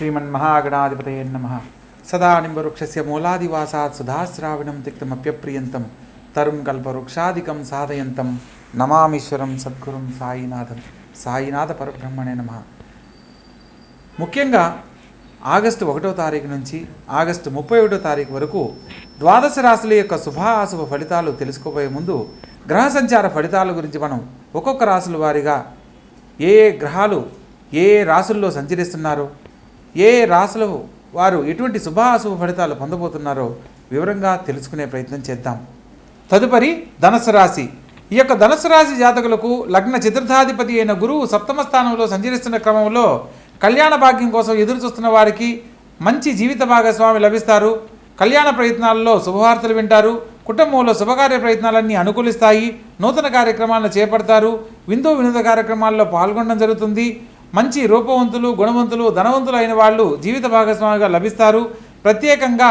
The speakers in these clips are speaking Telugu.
శ్రీమన్మహాగణాధిపతయే నమ సదా నింబవృక్షస్య మూలాదివాసాత్ సుధాశ్రావణం తిక్తమప్యప్రియంతం తరుం కల్పవృక్షాదికం సాధయంతం నమామీశ్వరం సద్గురుం సాయినాథం సాయినాథ పరబ్రహ్మణే నమ ముఖ్యంగా ఆగస్టు ఒకటో తారీఖు నుంచి ఆగస్టు ముప్పై ఒకటో తారీఖు వరకు ద్వాదశ రాశుల యొక్క శుభ అశుభ ఫలితాలు తెలుసుకోబోయే ముందు గ్రహ సంచార ఫలితాల గురించి మనం ఒక్కొక్క రాశుల వారిగా ఏ ఏ గ్రహాలు ఏ ఏ రాశుల్లో సంచరిస్తున్నారో ఏ ఏ రాశుల వారు ఎటువంటి శుభ అశుభ ఫలితాలు పొందబోతున్నారో వివరంగా తెలుసుకునే ప్రయత్నం చేద్దాం. తదుపరి ధనస్సు రాశి. ఈ యొక్క ధనుసు రాశి జాతకులకు లగ్న చతుర్థాధిపతి అయిన గురువు సప్తమ స్థానంలో సంచరిస్తున్న క్రమంలో కళ్యాణ భాగ్యం కోసం ఎదురు చూస్తున్న వారికి మంచి జీవిత భాగస్వామి లభిస్తారు. కళ్యాణ ప్రయత్నాల్లో శుభవార్తలు వింటారు. కుటుంబంలో శుభకార్య ప్రయత్నాలన్నీ అనుకూలిస్తాయి. నూతన కార్యక్రమాలను చేపడతారు. విందు వినోద కార్యక్రమాల్లో పాల్గొనడం జరుగుతుంది. మంచి రూపవంతులు గుణవంతులు ధనవంతులు అయిన వాళ్ళు జీవిత భాగస్వామిగా లభిస్తారు. ప్రత్యేకంగా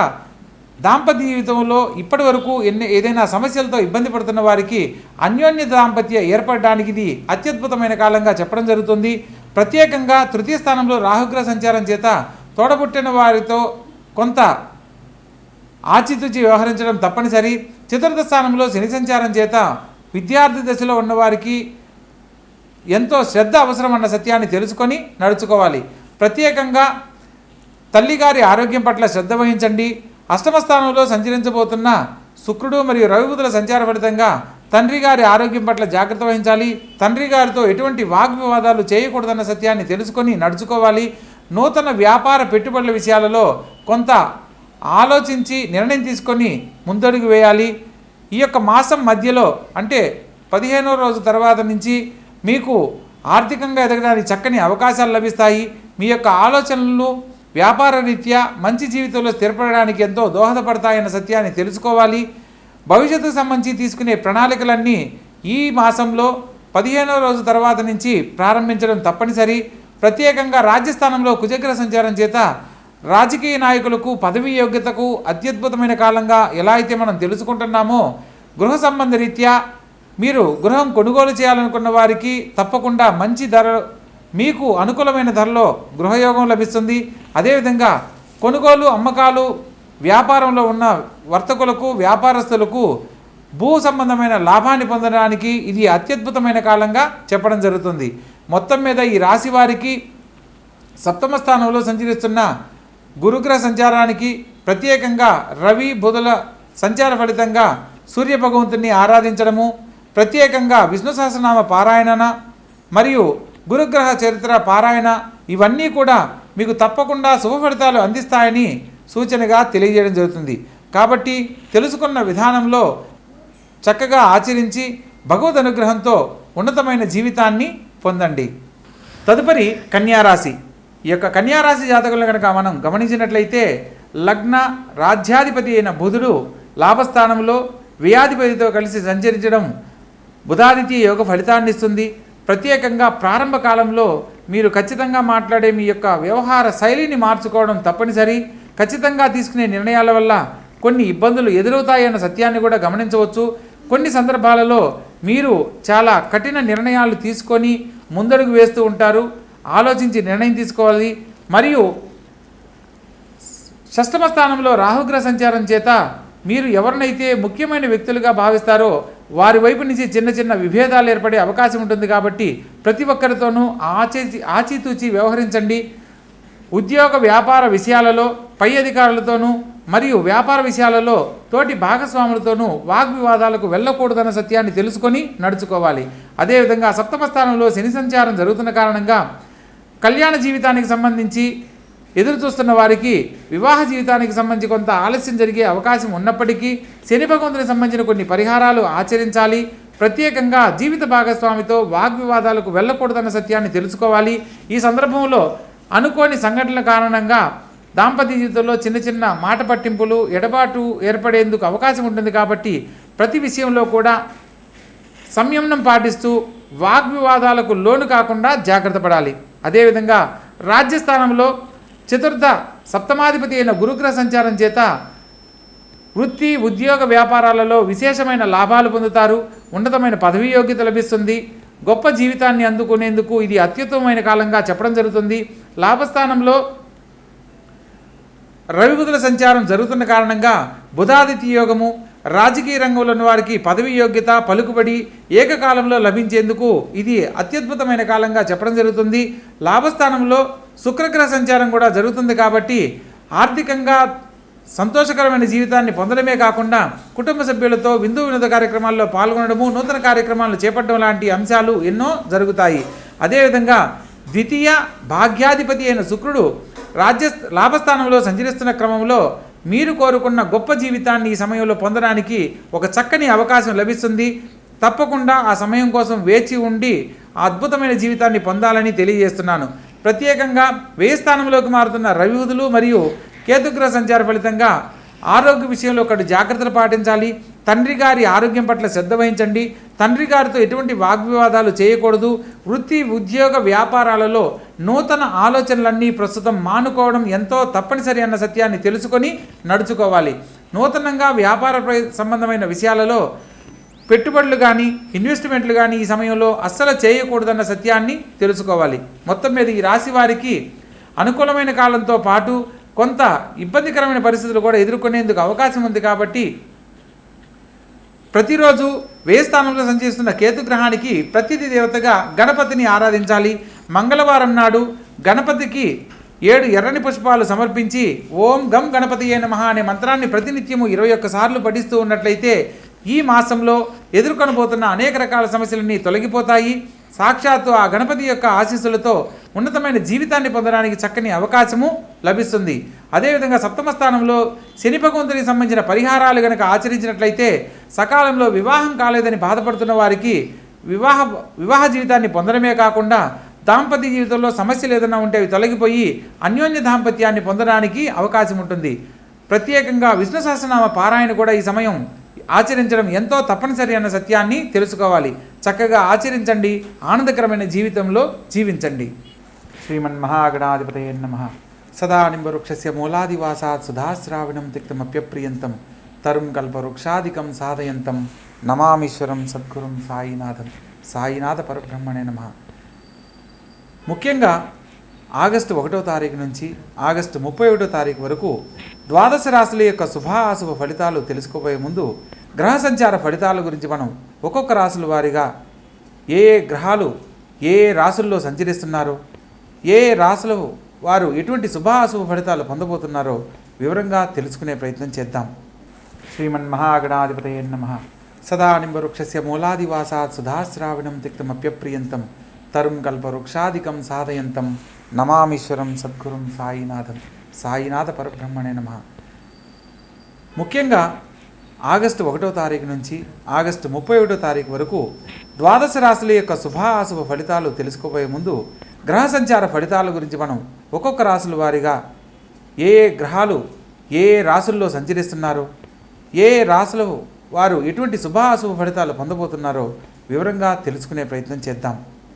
దాంపత్య జీవితంలో ఇప్పటి వరకు ఎన్ని ఏదైనా సమస్యలతో ఇబ్బంది పడుతున్న వారికి అన్యోన్య దాంపత్య ఏర్పడడానికి ఇది అత్యద్భుతమైన కాలంగా చెప్పడం జరుగుతుంది. ప్రత్యేకంగా తృతీయ స్థానంలో రాహుగ్రహ సంచారం చేత తోడబుట్టిన వారితో కొంత ఆచితూచి వ్యవహరించడం తప్పనిసరి. చతుర్థ స్థానంలో శని సంచారం చేత విద్యార్థి దశలో ఉన్నవారికి ఎంతో శ్రద్ధ అవసరమన్న సత్యాన్ని తెలుసుకొని నడుచుకోవాలి. ప్రత్యేకంగా తల్లిగారి ఆరోగ్యం పట్ల శ్రద్ధ వహించండి. అష్టమ స్థానంలో సంచరించబోతున్న శుక్రుడు మరియు రవిబుధుల సంచార ఫలితంగా తండ్రి గారి ఆరోగ్యం పట్ల జాగ్రత్త వహించాలి. తండ్రి గారితో ఎటువంటి వాగ్వివాదాలు చేయకూడదన్న సత్యాన్ని తెలుసుకొని నడుచుకోవాలి. నూతన వ్యాపార పెట్టుబడుల విషయాలలో కొంత ఆలోచించి నిర్ణయం తీసుకొని ముందడుగు వేయాలి. ఈ యొక్క మాసం మధ్యలో అంటే పదిహేనో రోజు తర్వాత నుంచి మీకు ఆర్థికంగా ఎదగడానికి చక్కని అవకాశాలు లభిస్తాయి. మీ యొక్క ఆలోచనలు వ్యాపార రీత్యా మంచి జీవితంలో స్థిరపడడానికి ఎంతో దోహదపడతాయన్న సత్యాన్ని తెలుసుకోవాలి. భవిష్యత్తుకు సంబంధించి తీసుకునే ప్రణాళికలన్నీ ఈ మాసంలో పదిహేనో రోజు తర్వాత నుంచి ప్రారంభించడం తప్పనిసరి. ప్రత్యేకంగా రాజ్యస్థానంలో కుజగ్ర సంచారం చేత రాజకీయ నాయకులకు పదవీ యోగ్యతకు అత్యద్భుతమైన కాలంగా ఎలా అయితే మనం తెలుసుకుంటున్నామో గృహ సంబంధ రీత్యా మీరు గృహం కొనుగోలు చేయాలనుకున్న వారికి తప్పకుండా మంచి ధర మీకు అనుకూలమైన ధరలో గృహయోగం లభిస్తుంది. అదేవిధంగా కొనుగోలు అమ్మకాలు వ్యాపారంలో ఉన్న వర్తకులకు వ్యాపారస్తులకు భూ సంబంధమైన లాభాన్ని పొందడానికి ఇది అత్యద్భుతమైన కాలంగా చెప్పడం జరుగుతుంది. మొత్తం మీద ఈ రాశి వారికి సప్తమ స్థానంలో సంచరిస్తున్న గురుగ్రహ సంచారానికి ప్రత్యేకంగా రవి బుధుల సంచార ఫలితంగా సూర్య భగవంతుని ఆరాధించడము ప్రత్యేకంగా విష్ణు సహస్రనామ పారాయణన మరియు గురుగ్రహ చరిత్ర పారాయణ ఇవన్నీ కూడా మీకు తప్పకుండా శుభ ఫలితాలు అందిస్తాయని సూచనగా తెలియజేయడం జరుగుతుంది. కాబట్టి తెలుసుకున్న విధానంలో చక్కగా ఆచరించి భగవద్ అనుగ్రహంతో ఉన్నతమైన జీవితాన్ని పొందండి. తదుపరి కన్యారాశి. ఈ యొక్క కన్యారాశి జాతకులను కనుక మనం గమనించినట్లయితే లగ్న రాజ్యాధిపతి అయిన బుధుడు లాభస్థానంలో వ్యాధిపతితో కలిసి సంచరించడం బుధాదిత్య యోగ ఫలితాన్ని ఇస్తుంది. ప్రత్యేకంగా ప్రారంభ కాలంలో మీరు ఖచ్చితంగా మాట్లాడే మీ యొక్క వ్యవహార శైలిని మార్చుకోవడం తప్పనిసరి. ఖచ్చితంగా తీసుకునే నిర్ణయాల వల్ల కొన్ని ఇబ్బందులు ఎదురవుతాయన్న సత్యాన్ని కూడా గమనించవచ్చు. కొన్ని సందర్భాలలో మీరు చాలా కఠిన నిర్ణయాలు తీసుకొని ముందడుగు వేస్తూ ఉంటారు. ఆలోచించి నిర్ణయం తీసుకోవాలి. మరియు షష్టమ స్థానంలో రాహుగ్రహ సంచారం చేత మీరు ఎవరినైతే ముఖ్యమైన వ్యక్తులుగా భావిస్తారో వారి వైపు నుంచి చిన్న చిన్న విభేదాలు ఏర్పడే అవకాశం ఉంటుంది కాబట్టి ప్రతి ఒక్కరితోనూ ఆచి ఆచితూచి వ్యవహరించండి. ఉద్యోగ వ్యాపార విషయాలలో పై అధికారులతోనూ మరియు వ్యాపార విషయాలలో తోటి భాగస్వాములతోనూ వాగ్వివాదాలకు వెళ్ళకూడదన్న సత్యాన్ని తెలుసుకొని నడుచుకోవాలి. అదేవిధంగా సప్తమ స్థానంలో శని సంచారం జరుగుతున్న కారణంగా కళ్యాణ జీవితానికి సంబంధించి ఎదురు చూస్తున్న వారికి వివాహ జీవితానికి సంబంధించి కొంత ఆలస్యం జరిగే అవకాశం ఉన్నప్పటికీ శని భగవంతునికి సంబంధించిన కొన్ని పరిహారాలు ఆచరించాలి. ప్రత్యేకంగా జీవిత భాగస్వామితో వాగ్వివాదాలకు వెళ్ళకూడదన్న సత్యాన్ని తెలుసుకోవాలి. ఈ సందర్భంలో అనుకోని సంఘటనల కారణంగా దాంపత్య జీవితంలో చిన్న చిన్న మాట పట్టింపులు ఎడబాటు ఏర్పడేందుకు అవకాశం ఉంటుంది కాబట్టి ప్రతి విషయంలో కూడా సంయమనం పాటిస్తూ వాగ్వివాదాలకు లోను కాకుండా జాగ్రత్త పడాలి. అదేవిధంగా రాజ్యస్థానంలో చతుర్థ సప్తమాధిపతి అయిన గురుగ్రహ సంచారం చేత వృత్తి ఉద్యోగ వ్యాపారాలలో విశేషమైన లాభాలు పొందుతారు. ఉన్నతమైన పదవీ యోగ్యత లభిస్తుంది. గొప్ప జీవితాన్ని అందుకునేందుకు ఇది అత్యుత్తమమైన కాలంగా చెప్పడం జరుగుతుంది. లాభస్థానంలో రవి బుధుల సంచారం జరుగుతున్న కారణంగా బుధాదిత్య యోగము రాజకీయ రంగంలో ఉన్న వారికి పదవి యోగ్యత పలుకుబడి ఏకకాలంలో లభించేందుకు ఇది అత్యద్భుతమైన కాలంగా చెప్పడం జరుగుతుంది. లాభస్థానంలో శుక్రగ్రహ సంచారం కూడా జరుగుతుంది కాబట్టి ఆర్థికంగా సంతోషకరమైన జీవితాన్ని పొందడమే కాకుండా కుటుంబ సభ్యులతో విందు వినోద కార్యక్రమాల్లో పాల్గొనడము నూతన కార్యక్రమాలను చేపట్టడం లాంటి అంశాలు ఎన్నో జరుగుతాయి. అదేవిధంగా ద్వితీయ భాగ్యాధిపతి అయిన శుక్రుడు రాజ్య లాభస్థానంలో సంచరిస్తున్న క్రమంలో మీరు కోరుకున్న గొప్ప జీవితాన్ని ఈ సమయంలో పొందడానికి ఒక చక్కని అవకాశం లభిస్తుంది. తప్పకుండా ఆ సమయం కోసం వేచి ఉండి ఆ అద్భుతమైన జీవితాన్ని పొందాలని తెలియజేస్తున్నాను. ప్రత్యేకంగా వ్యయ స్థానంలోకి మారుతున్న రవివుదులు మరియు కేతుగ్రహ సంచార ఫలితంగా ఆరోగ్య విషయంలో ఒకటి జాగ్రత్తలు పాటించాలి. తండ్రి గారి ఆరోగ్యం పట్ల శ్రద్ధ వహించండి. తండ్రి గారితో ఎటువంటి వాగ్వివాదాలు చేయకూడదు. వృత్తి ఉద్యోగ వ్యాపారాలలో నూతన ఆలోచనలన్నీ ప్రస్తుతం మానుకోవడం ఎంతో తప్పనిసరి అన్న సత్యాన్ని తెలుసుకొని నడుచుకోవాలి. నూతనంగా వ్యాపార ప్ర- సంబంధమైన విషయాలలో పెట్టుబడులు కానీ ఇన్వెస్ట్మెంట్లు కానీ ఈ సమయంలో అస్సలు చేయకూడదన్న సత్యాన్ని తెలుసుకోవాలి. మొత్తం మీద ఈ రాశి వారికి అనుకూలమైన కాలంతో పాటు కొంత ఇబ్బందికరమైన పరిస్థితులు కూడా ఎదుర్కొనేందుకు అవకాశం ఉంది కాబట్టి ప్రతిరోజు వ్యయ స్థానంలో సంచరిస్తున్న కేతుగ్రహానికి ప్రతిథి దేవతగా గణపతిని ఆరాధించాలి. మంగళవారం నాడు గణపతికి ఏడు ఎర్రని పుష్పాలు సమర్పించి ఓం గం గణపతి అయిన మహా అనే మంత్రాన్ని ప్రతినిత్యము ఇరవై ఒక్కసార్లు పఠిస్తూ ఉన్నట్లయితే ఈ మాసంలో ఎదుర్కొనబోతున్న అనేక రకాల సమస్యలన్నీ తొలగిపోతాయి. సాక్షాత్తు ఆ గణపతి యొక్క ఆశీస్సులతో ఉన్నతమైన జీవితాన్ని పొందడానికి చక్కని అవకాశము లభిస్తుంది. అదేవిధంగా సప్తమ స్థానంలో శని భగవంతునికి సంబంధించిన పరిహారాలు గనక ఆచరించినట్లయితే సకాలంలో వివాహం కాలేదని బాధపడుతున్న వారికి వివాహ వివాహ జీవితాన్ని పొందడమే కాకుండా దాంపత్య జీవితంలో సమస్యలు ఏదైనా ఉంటే అవి తొలగిపోయి అన్యోన్య దాంపత్యాన్ని పొందడానికి అవకాశం ఉంటుంది. ప్రత్యేకంగా విష్ణు సహస్రనామ పారాయణ కూడా ఈ సమయం ఆచరించడం ఎంతో తప్పనిసరి అన్న సత్యాన్ని తెలుసుకోవాలి. చక్కగా ఆచరించండి ఆనందకరమైన జీవితంలో జీవించండి. శ్రీమన్మహాగణాధిపతయ నమ. సదా నింబవృక్షస్య మూలాదివాసాత్ సుధాశ్రావణం తిక్తమప్యప్రియంతం తరుం కల్పవృక్షాదికం సాధయంతం. నమామీశ్వరం సద్గురుం సాయినాథం. సాయినాథ పరబ్రహ్మణే నమ. ముఖ్యంగా ఆగస్టు ఒకటో తారీఖు నుంచి ఆగస్టు ముప్పై ఒకటో తారీఖు వరకు ద్వాదశ రాశుల యొక్క శుభ అశుభ ఫలితాలు తెలుసుకోబోయే ముందు గ్రహ సంచార ఫలితాల గురించి మనం ఒక్కొక్క రాసుల వారిగా ఏ ఏ గ్రహాలు ఏ ఏ రాశుల్లో సంచరిస్తున్నారో ఏ ఏ రాసులు వారు ఎటువంటి శుభ అశుభ ఫలితాలు పొందబోతున్నారో వివరంగా తెలుసుకునే ప్రయత్నం చేద్దాం. శ్రీమన్ శ్రీమన్మహాగణాధిపతయ నమ. సదానింబవృక్షస్య మూలాదివాసాత్ సుధాశ్రావణం తిక్తమప్యప్రియంతం తరుం కల్పవృక్షాదికం సాధయంతం. నమామీశ్వరం సద్గురుం సాయినాథం. సాయినాథ పరబ్రహ్మణే నమ. ముఖ్యంగా ఆగస్టు ఒకటో తారీఖు నుంచి ఆగస్టు ముప్పై ఒకటో తారీఖు వరకు ద్వాదశ రాశుల యొక్క శుభాశుభ ఫలితాలు తెలుసుకోబోయే ముందు గ్రహ సంచార ఫలితాల గురించి మనం ఒక్కొక్క రాశుల వారిగా ఏ ఏ గ్రహాలు ఏ ఏ రాశుల్లో సంచరిస్తున్నారో ఏ ఏ రాశుల వారు ఎటువంటి శుభాశుభ ఫలితాలు పొందబోతున్నారో వివరంగా తెలుసుకునే ప్రయత్నం చేద్దాం.